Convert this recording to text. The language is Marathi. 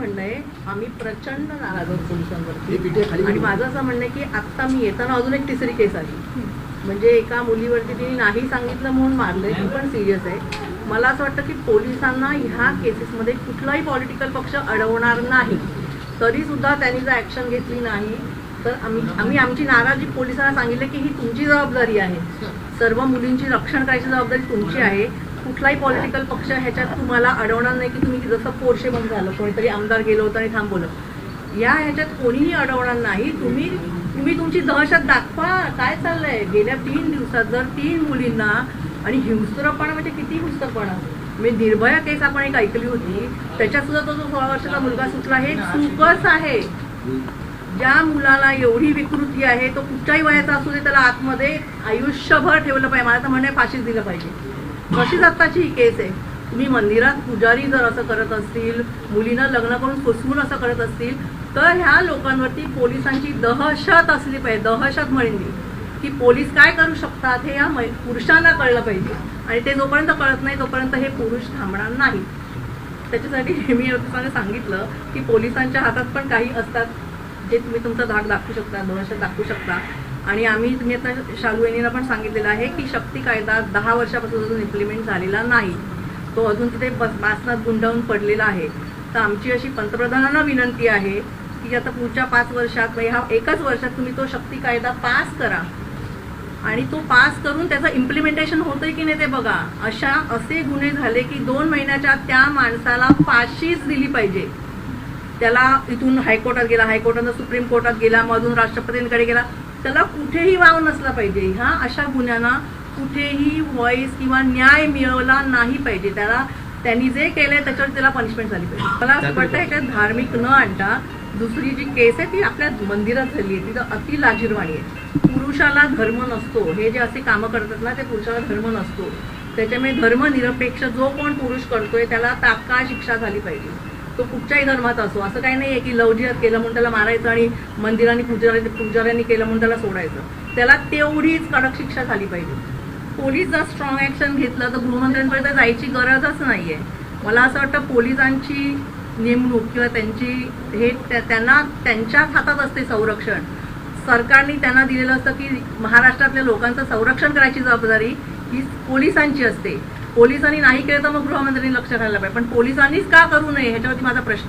म्हणणं आहे आम्ही प्रचंड नाराज आहोत पोलिसांवरती. आणि. माझं असं म्हणणं आहे की आत्ता मी येताना अजून एक तिसरी केस आली. म्हणजे एका मुलीवरती तिने नाही सांगितलं म्हणून मारलंय ती पण सिरियस आहे. मला असं वाटतं की पोलिसांना ह्या केसेसमध्ये कुठलाही पॉलिटिकल पक्ष अडवणार नाही. तरी सुद्धा त्यांनी जर ऍक्शन घेतली नाही तर आम्ही आम्ही आमची नाराजी पोलिसांना सांगितलं की ही तुमची जबाबदारी आहे. सर्व मुलींची रक्षण करायची जबाबदारी तुमची आहे. कुठलाही पॉलिटिकल पक्ष ह्याच्यात तुम्हाला अडवणार नाही की तुम्ही जसं पोरशे बंद झालं कोणीतरी आमदार गेलो होतं आणि थांबवलं या ह्याच्यात कोणीही अडवणार नाही. तुम्ही तुम्ही तुमची दहशत दाखवा. काय चाललंय? गेल्या तीन दिवसात जर तीन मुलींना आणि हिंस्त्रपणा म्हणजे किती हिंस्त्रपणा मी निर्भया केस आपण एक ऐकली होती. त्याच्यात सुद्धा तो जो सोळा वर्षाचा मुलगा सुटला हे चूकच आहे. ज्या मुलाला एवढी विकृती आहे तो कुठच्याही वयाचा असू दे त्याला आतमध्ये आयुष्यभर ठेवलं पाहिजे. मला तर म्हणणे फाशीच दिलं पाहिजे. तशीच आत्ताची ही केस आहे. तुम्ही मंदिरात पुजारी जर असं करत असतील मुलींना लग्न करून फसवून असं करत असतील तर ह्या लोकांवरती पोलिसांची दहशत असली पाहिजे दहशत म्हणेन मी. की पोलीस काय करू शकतात हे या मै- पुरुषांना कळलं पाहिजे. आणि ते जोपर्यंत कळत नाही तोपर्यंत हे पुरुष थांबणार नाही. त्याच्यासाठी मी तुम्हाला सांगितलं की पोलिसांच्या हातात पण काही असतात जे तुम्ही तुमचा धाक दाखवू शकता दहशत दाखवू शकता. आणि आम्ही तुम्ही आता शालू यांनीला पण सांगितलेलं आहे की शक्ती कायदा दहा वर्षापासून अजून इम्प्लिमेंट झालेला नाही. तो अजून तिथे बस बासनात गुंडावून पडलेला आहे. तर आमची अशी पंतप्रधानांना विनंती आहे की आता पुढच्या पाच वर्षात म्हणजे ह्या एकाच वर्षात तुम्ही तो शक्ती कायदा पास करा. आणि तो पास करून त्याचं इम्प्लिमेंटेशन होतंय की नाही ते बघा. अशा असे गुन्हे झाले की दोन महिन्याच्या त्या माणसाला फाशीच दिली पाहिजे. त्याला इथून हायकोर्टात गेला हायकोर्टानं सुप्रीम कोर्टात गेला मग अजून राष्ट्रपतींकडे गेला. त्याला कुठेही वाव नसला पाहिजे. ह्या अशा गुन्ह्यांना कुठेही व्हॉइस किंवा न्याय मिळवला नाही पाहिजे. त्याला त्यांनी जे केलंय त्याच्यावर त्याला पनिशमेंट झाली पाहिजे. मला असं वाटतं ह्याच्यात धार्मिक न आणता दुसरी जी केस आहे ती आपल्या मंदिरात झाली आहे. तिथं अति लाजीरवाणी आहे. पुरुषाला धर्म नसतो. हे जे असे कामं करतात ना ते पुरुषाला धर्म नसतो. त्याच्यामुळे धर्मनिरपेक्ष जो कोण पुरुष करतोय त्याला तात्काळ शिक्षा झाली पाहिजे. तो कुठच्याही धर्मात असो. असं काही नाही आहे की लवजियात केलं म्हणून त्याला मारायचं आणि मंदिरांनी पुजारी पुजाऱ्यांनी केलं म्हणून त्याला सोडायचं. त्याला तेवढीच कडक शिक्षा झाली पाहिजे. पोलीस जर स्ट्रॉंग ऍक्शन घेतलं तर गृहमंत्र्यांपर्यंत जायची गरजच नाहीये. मला असं वाटतं पोलिसांची नेमणूक किंवा त्यांची हे त्यांना त्यांच्या हातात असते संरक्षण. सरकारने त्यांना दिलेलं असतं की महाराष्ट्रातल्या लोकांचं संरक्षण करायची जबाबदारी ही पोलिसांची असते. पोलिसांनी नाही केलं तर मग गृहमंत्र्यांनी लक्ष घालायला पाहिजे. पण पोलिसांनीच का करू नये ह्याच्यावरती माझा प्रश्न